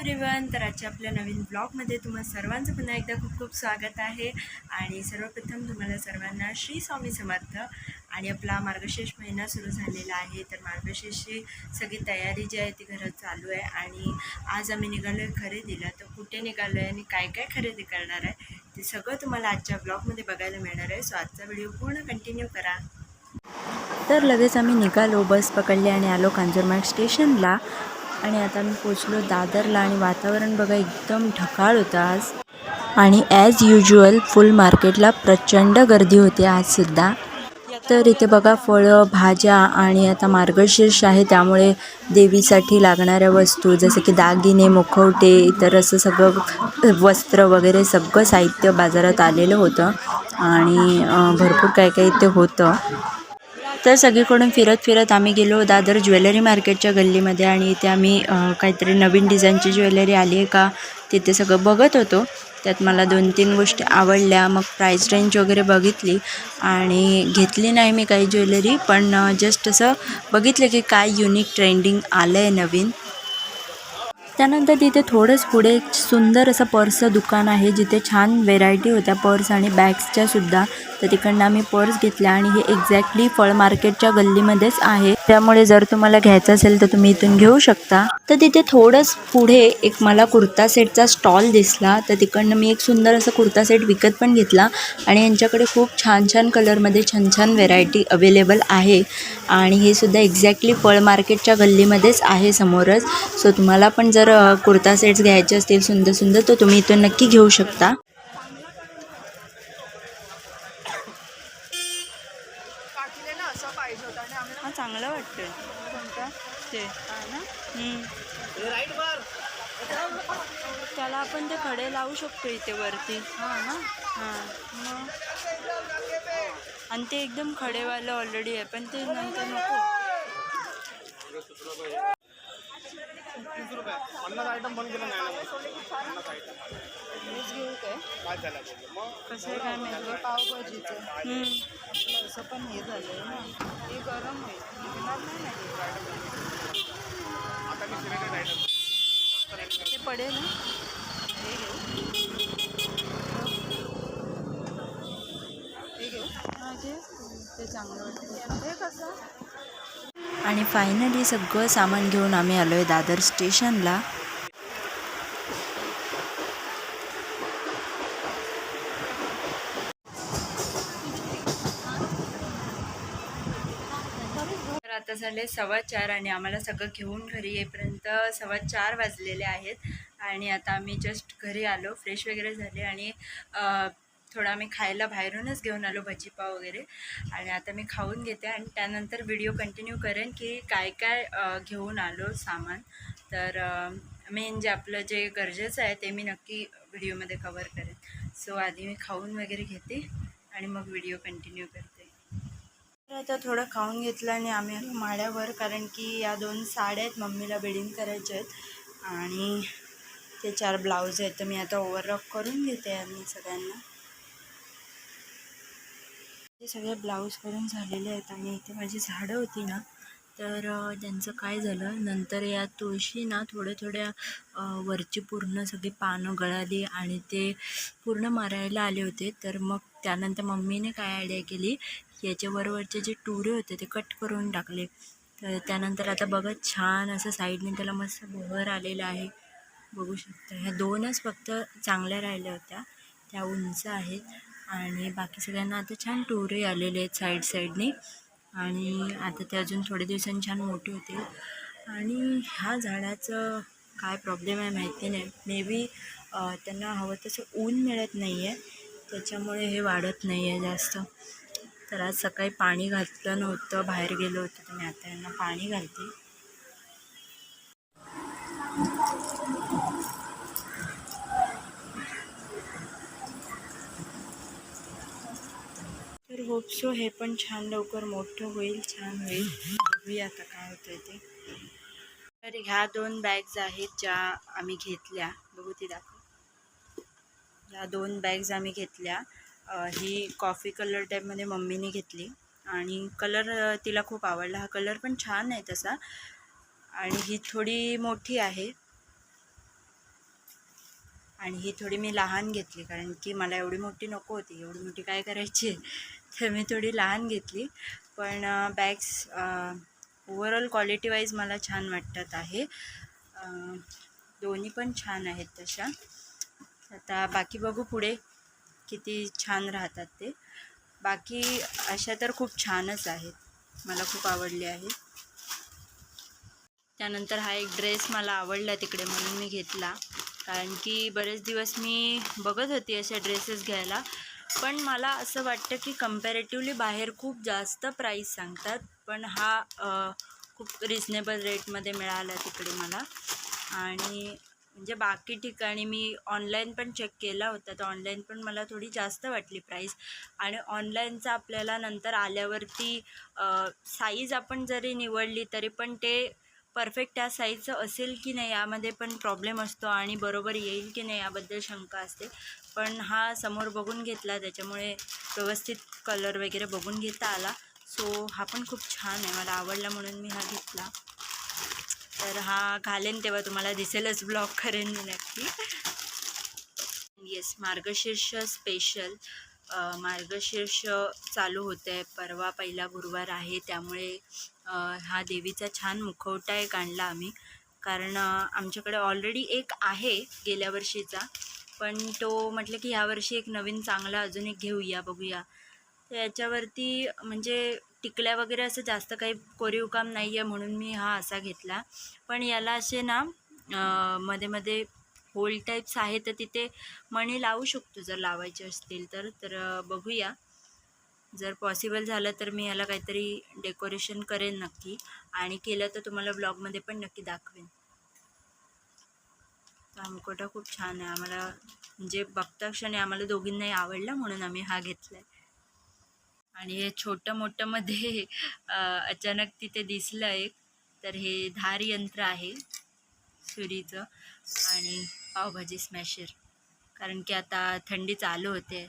Everyone तर आजच्या आपल्या नवीन ब्लॉगमध्ये तुम्हा सर्वांचं पुन्हा एकदा खूप खूप स्वागत आहे. आणि सर्वप्रथम तुम्हाला सर्वांना श्री स्वामी समर्थ. आणि आपला मार्गशीर्ष महिना सुरू झालेला आहे. तर मार्गशीर्षची सगळी तयारी जी आहे ती घरात चालू आहे. आणि आज आम्ही निघालो आहे खरेदीला. तर कुठे निघालो आहे आणि काय काय खरेदी करणार आहे ते सगळं तुम्हाला आजच्या ब्लॉगमध्ये बघायला मिळणार आहे. सो आजचा व्हिडिओ पूर्ण कंटिन्यू करा. तर लगेच आम्ही निघालो. बस पकडली आणि आलो कांजूरमार्ग स्टेशनला. आणि आता मी पोचलो दादरला आणि वातावरण बघा एकदम ढकाळ होतं आज. आणि ॲज युजुअल फुल मार्केटला प्रचंड गर्दी होती आजसुद्धा तर इथे बघा फळं भाज्या आणि आता मार्गशीर्ष आहे त्यामुळे देवीसाठी लागणाऱ्या वस्तू जसं की दागिने मुखवटे इतर असं सगळं वस्त्र वगैरे सगळं साहित्य बाजारात आलेलं होतं. आणि भरपूर काय काय इथे होतं. तर सगळीकडून फिरत फिरत आम्ही गेलो दादर ज्वेलरी मार्केटच्या गल्लीमध्ये आणि इथे आम्ही काहीतरी नवीन डिझाईनची ज्वेलरी आली आहे का तिथे सगळं बघत होतो. त्यात मला दोन तीन गोष्टी आवडल्या मग प्राईस रेंज वगैरे बघितली आणि घेतली नाही मी काही ज्वेलरी पण जस्ट असं बघितलं की काय युनिक ट्रेंडिंग आलं आहे नवीन. त्यानंतर तिथे थोडंच पुढे एक सुंदर असं पर्सचं दुकान आहे जिथे छान व्हेरायटी होत्या पर्स आणि बॅग्सच्या सुद्धा. तर तिकडनं आम्ही पर्स घेतल्या आणि हे एक्झॅक्टली फळ मार्केटच्या गल्लीमध्येच आहे. त्यामुळे जर तुम्हाला घ्यायचं असेल तर तुम्ही इथून घेऊ शकता. तर तिथे थोडंच पुढे एक मला कुर्ता सेटचा स्टॉल दिसला. तर तिकडनं मी एक सुंदर असं कुर्ता सेट विकत पण घेतला आणि यांच्याकडे खूप छान छान कलरमध्ये छान छान व्हेरायटी अवेलेबल आहे. आणि हे सुद्धा एक्झॅक्टली फळ मार्केटच्या गल्लीमध्येच आहे समोरच. सो तुम्हाला पण जर कुर्ता सेट्स घ्यायचे असतील सुंदर सुंदर तर तुम्ही इथून नक्की घेऊ शकता. हा चांगला वाटतोय. कोणता? ते. ना त्याला आपण ते खडे लावू शकतो इथे वरती. हां ना? हां मग. आणि ते एकदम खडेवालं ऑलरेडी आहे पण ते नंतर नको. पन्नास आयटम पण केलं नाही. ना हेच घेऊ काय काय झालं मग? कसं आहे काय माहिती? पावभाजीचं. आपलं असं पण हे झालंय ना. ते गरम आहे. निघणार नाही ना ते. आता मी सिलेक्टेड आयटम ते पडेल ना. हे घेऊ. हे घेऊ. हां घे. ते चांगलं वाटतं. हे कसं? आणि फायनली सगळं सामान घेऊन आम्ही आलो आहे दादर स्टेशनला. तर आता झाले सव्वा चार आणि आम्हाला सगळं घेऊन घरी येईपर्यंत सव्वा चार वाजलेले आहेत. आणि आता आम्ही जस्ट घरी आलो फ्रेश वगैरे झाले आणि थोडा आम्ही खायला बाहेरूनच घेऊन आलो भजीपाव वगैरे. आणि आता मी खाऊन घेते आणि त्यानंतर व्हिडिओ कंटिन्यू करेन की काय काय घेऊन आलो सामान. तर मेन जे आपलं जे गरजेचं आहे ते मी नक्की व्हिडिओमध्ये कवर करेन. सो आधी मी खाऊन वगैरे घेते आणि मग व्हिडिओ कंटिन्यू करते. तर आता थोडं खाऊन घेतलं आणि आम्ही आलो माड्यावर कारण की या दोन साड्या आहेत मम्मीला बेडिंग करायच्या आहेत. आणि ते चार ब्लाऊज आहेत तर मी आता ओव्हरलॉक करून घेते आम्ही सगळ्यांना. ते सगळे ब्लाऊज करून झालेले आहेत आणि इथे माझी झाडं होती ना तर त्यांचं काय झालं नंतर या तुळशी ना थोड्या थोड्या वरची पूर्ण सगळी पानं गळाली आणि ते पूर्ण मारायला आले होते. तर मग त्यानंतर मम्मीने काय आयडिया केली याचे वरवरचे जे टुरे होते ते कट करून टाकले. तर त्यानंतर आता बघा छान असं साईडने त्याला मस्त बहर आलेलं आहे. बघू शकता. ह्या दोनच फक्त चांगल्या राहिल्या होत्या. त्या उंच आहेत. आणि बाकी सगळ्यांना आता छान टुरे आलेले आहेत साईड साईडने. आणि आता ते अजून थोडे दिवसांनी छान मोठे होतील. आणि ह्या झाडाचं काय प्रॉब्लेम आहे माहिती नाही. मे बी त्यांना हवं तसं ऊन मिळत नाही आहे त्याच्यामुळे हे वाढत नाही आहे जास्त. तर आज सकाळी पाणी घातलं नव्हतं बाहेर गेलो होतो तर मी आता यांना पाणी घालते. तर होप सो हे पण छान लवकर मोठं होईल छान होईल. बघूया आता काय होतं ते. तर ह्या दोन बॅग्स आहेत ज्या आम्ही घेतल्या. बघू ती दाखव. ह्या दोन बॅग्स आम्ही घेतल्या. ही कॉफी कलर टाईपमध्ये मम्मीने घेतली. आणि कलर तिला खूप आवडला. हा कलर पण छान आहे तसा. आणि ही थोडी मोठी आहे. आणि ही थोडी मी लहान घेतली कारण की मला एवढी मोठी नको होती एवढी मोठी काय करायची? आहे तर मी थोडी लहान घेतली. पण बॅग्स ओवरऑल क्वालिटी वाईज मला छान वाटतात आहे. दोन्ही पण छान आहेत तशा. आता बाकी बघू पुढे किती छान राहतात ते. बाकी अशा तर खूप छानच आहेत. मला खूप आवडले आहे. त्यानंतर हा एक ड्रेस मला आवडला तिकडे म्हणून मी घेतला. कारण की बरेच दिवस मी बघत होती अशा ड्रेसेस घ्यायला. पण मला असं वाटतं की कम्पॅरेटिवली बाहेर खूप जास्त प्राईस सांगतात. पण हा खूप रिजनेबल रेटमध्ये मिळाला तिकडे मला. आणि म्हणजे बाकी ठिकाणी मी ऑनलाईन पण चेक केला होता. तर ऑनलाईन पण मला थोडी जास्त वाटली प्राईस आणि ऑनलाईनचा आपल्याला नंतर आल्यावरती साईज आपण जरी निवडली तरी पण ते परफेक्ट त्या साईजचं असेल की नाही यामध्ये पण प्रॉब्लेम असतो आणि बरोबर येईल की नाही याबद्दल शंका असते. पण हा समोर बघून घेतला त्याच्यामुळे व्यवस्थित कलर वगैरे बघून घेता आला. सो हा पण खूप छान आहे. मला आवडला म्हणून मी हा घेतला. तर हा घालेन तेव्हा तुम्हाला दिसेलच ब्लॉग करेन मी नक्की. येस मार्गशीर्ष स्पेशल मार्गशीर्ष चालू होतं आहे परवा पहिला गुरुवार आहे. त्यामुळे हा देवीचा छान मुखवटा एक आणला आम्ही. कारण आमच्याकडे ऑलरेडी एक आहे गेल्या वर्षीचा. पण तो म्हटलं की ह्यावर्षी एक नवीन चांगला अजून एक घेऊया बघूया. तर याच्यावरती म्हणजे टिकल्या वगैरे असं जास्त काही कोरीव काम नाही आहे म्हणून मी हा असा घेतला. पण याला असे ना मध्ये मध्ये होल टाईप्स आहे तर तिथे मणी लावू शकतो जर लावायचे असतील तर. तर बघूया. जर पॉसिबल झालं तर मी याला काहीतरी डेकोरेशन करेन नक्की. आणि केलं तर तुम्हाला ब्लॉगमध्ये पण नक्की दाखवेन. तर हा खूप छान आहे. आम्हाला म्हणजे बघता क्षणी आम्हाला दोघींनाही आवडला म्हणून आम्ही हा घेतला आहे आणि हे छोटं मोठं मध्ये अचानक तिथे दिसलं एक. तर हे धार यंत्र आहे सुरीचं. आणि पावभाजी स्मॅशर कारण की आता थंडी चालू होते.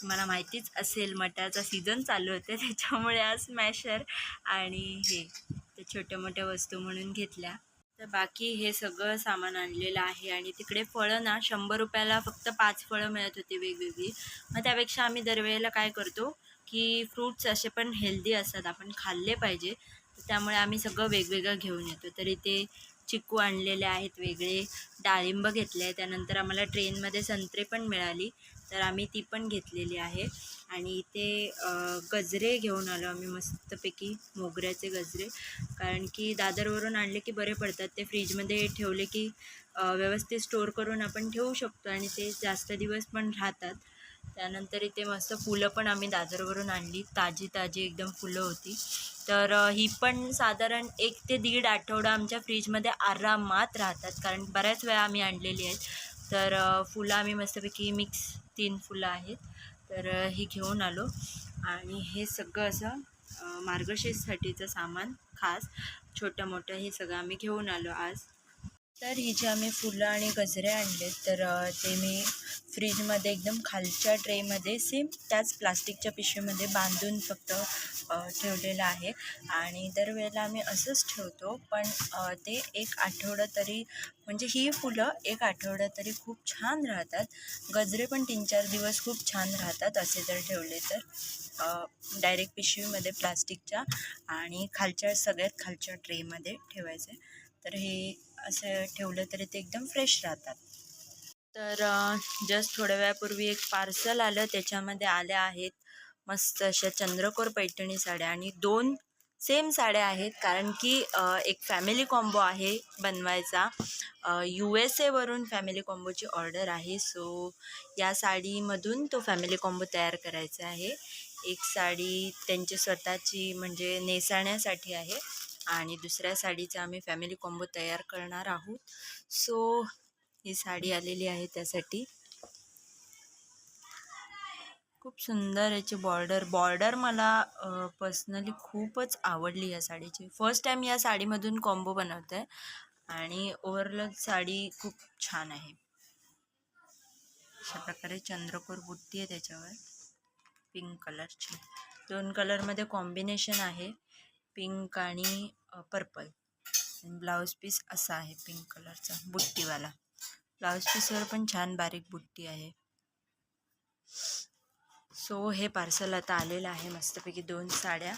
तुम्हाला माहितीच असेल मटाचा सीझन चालू होते त्याच्यामुळे आज स्मॅशर आणि हे त्या छोट्या मोठ्या वस्तू म्हणून घेतल्या. तर बाकी हे सगळं सामान आणलेलं आहे आणि तिकडे फळं ना शंभर रुपयाला फक्त पाच फळं मिळत होती वेगवेगळी. मग त्यापेक्षा आम्ही दरवेळेला काय करतो की फ्रूट्स असे पण हेल्दी असतात आपण खाल्ले पाहिजे. तर त्यामुळे आम्ही सगळं वेगवेगळं घेऊन येतो. तर इथे चिकू आणलेले आहेत वेगळे डाळिंब घेतले आहे त्यानंतर आम्हाला ट्रेनमध्ये संत्रे पण मिळाली. तर आम्ही ती पण घेतलेली आहे. आणि इथे गजरे घेऊन आलो आम्ही मस्तपैकी मोगऱ्याचे गजरे. कारण की दादरवरून आणले की बरे पडतात. ते फ्रीजमध्ये ठेवले की व्यवस्थित स्टोअर करून आपण ठेवू शकतो आणि ते जास्त दिवस पण राहतात. त्यानंतर इथे मस्त फुलं पण आम्ही दादरवरून आणली. ताजी ताजी एकदम फुलं होती. तर ही पण साधारण एक ते दीड आठवडा आमच्या फ्रीजमध्ये आरामात राहतात. कारण बऱ्याच वेळा आम्ही आणलेली आहेत. तर फुलं आम्ही मस्तपैकी मिक्स तीन फुलं आहेत. तर हे ही घेऊन आलो. आणि हे सगळं असं मार्गशीर्षसाठीचं सामान खास छोटं मोठं हे सगळं आम्ही घेऊन आलो आज. तर ही जे आम्ही फुलं आणि गजरे आणले तर ते मी फ्रीजमध्ये एकदम खालच्या ट्रेमध्ये सेम त्याच प्लास्टिकच्या पिशवीमध्ये बांधून फक्त ठेवलेलं आहे. आणि दरवेळेला आम्ही असंच ठेवतो पण ते एक आठवडा तरी म्हणजे ही फुलं एक आठवडा तरी खूप छान राहतात. गजरे पण तीन चार दिवस खूप छान राहतात असे जर ठेवले तर. डायरेक्ट पिशवीमध्ये प्लास्टिकच्या आणि खालच्या सगळ्यात खालच्या ट्रेमध्ये ठेवायचे. तर हे असं ठेवलं तरी ते एकदम फ्रेश राहतात. तर जस्ट थोड्या वेळापूर्वी एक पार्सल आलं त्याच्यामध्ये आल्या आहेत मस्त अशा चंद्रकोर पैठणी साड्या आणि दोन सेम साड्या आहेत कारण की एक फॅमिली कॉम्बो आहे बनवायचा. यू एस एवरून फॅमिली कॉम्बोची ऑर्डर आहे सो या साडीमधून तो फॅमिली कॉम्बो तयार करायचा आहे. एक साडी त्यांची स्वतःची म्हणजे नेसाण्यासाठी आहे. आणि दुसऱ्या साडीचा आम्ही फॅमिली कॉम्बो तयार करणार आहोत. सो ही साडी आलेली आहे त्यासाठी. खूप सुंदर याची बॉर्डर बॉर्डर मला पर्सनली खूपच आवडली या साडीची. फर्स्ट टाईम या साडीमधून कॉम्बो बनवते आहे आणि ओव्हरऑल साडी खूप छान आहे. अशा प्रकारे चंद्रकोर बुट्टी आहे त्याच्यावर. पिंक कलरची दोन कलरमध्ये कॉम्बिनेशन आहे. पिंक आणि पर्पल. ब्लाऊज पीस असा आहे पिंक कलरचा बुट्टीवाला. ब्लाऊज पीसवर पण छान बारीक बुट्टी आहे. सो हे पार्सल आता आलेलं आहे मस्तपैकी दोन साड्या.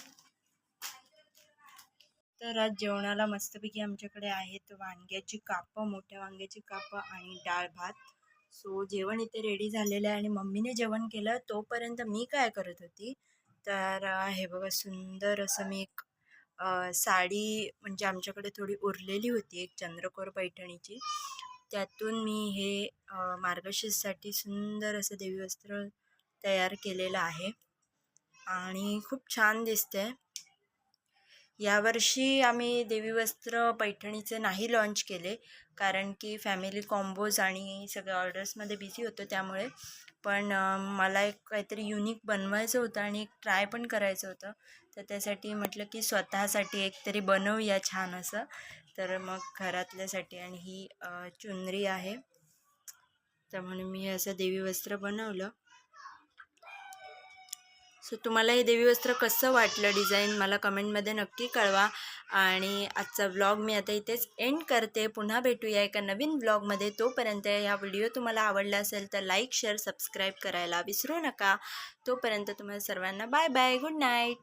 तर आज जेवणाला मस्तपैकी आमच्याकडे आहेत वांग्याची कापं मोठ्या वांग्याची कापं आणि डाळ भात. सो जेवण इथे रेडी झालेलं आहे आणि मम्मीने जेवण केलं तोपर्यंत मी काय करत होती? तर हे बघा सुंदर असं मी एक साडी म्हणजे आमच्याकडे थोडी उरलेली होती एक चंद्रकोर पैठणीची. त्यातून मी हे मार्गशीर्षसाठी सुंदर असं देवी वस्त्र तयार केलेलं आहे. आणि खूप छान दिसते यावर्षी आम्ही देवी वस्त्र पैठणीचे नाही लॉन्च केले. कारण की फॅमिली कॉम्बोज आणि सगळ्या ऑर्डर्समध्ये बिझी होतो त्यामुळे. पण मला एक काहीतरी युनिक बनवायचं होतं आणि एक ट्राय पण करायचं होतं. तर त्यासाठी म्हटलं की स्वतःसाठी एक तरी बनवूया छान असं. तर मग घरातल्यासाठी आणि ही चुनरी आहे. तर म्हणून मी हे असं देवी वस्त्र बनवलं. सो तुम्हाला हे देवी वस्त्र कसं वाटलं डिझाईन मला कमेंटमध्ये नक्की कळवा. आणि आजचा व्लॉग मी आता इथेच एंड करते. पुन्हा भेटूया एका नवीन व्लॉगमध्ये तोपर्यंत हा व्हिडिओ तुम्हाला आवडला असेल तर लाईक शेअर सबस्क्राईब करायला विसरू नका. तोपर्यंत तुम्हाला सर्वांना बाय बाय गुड नाईट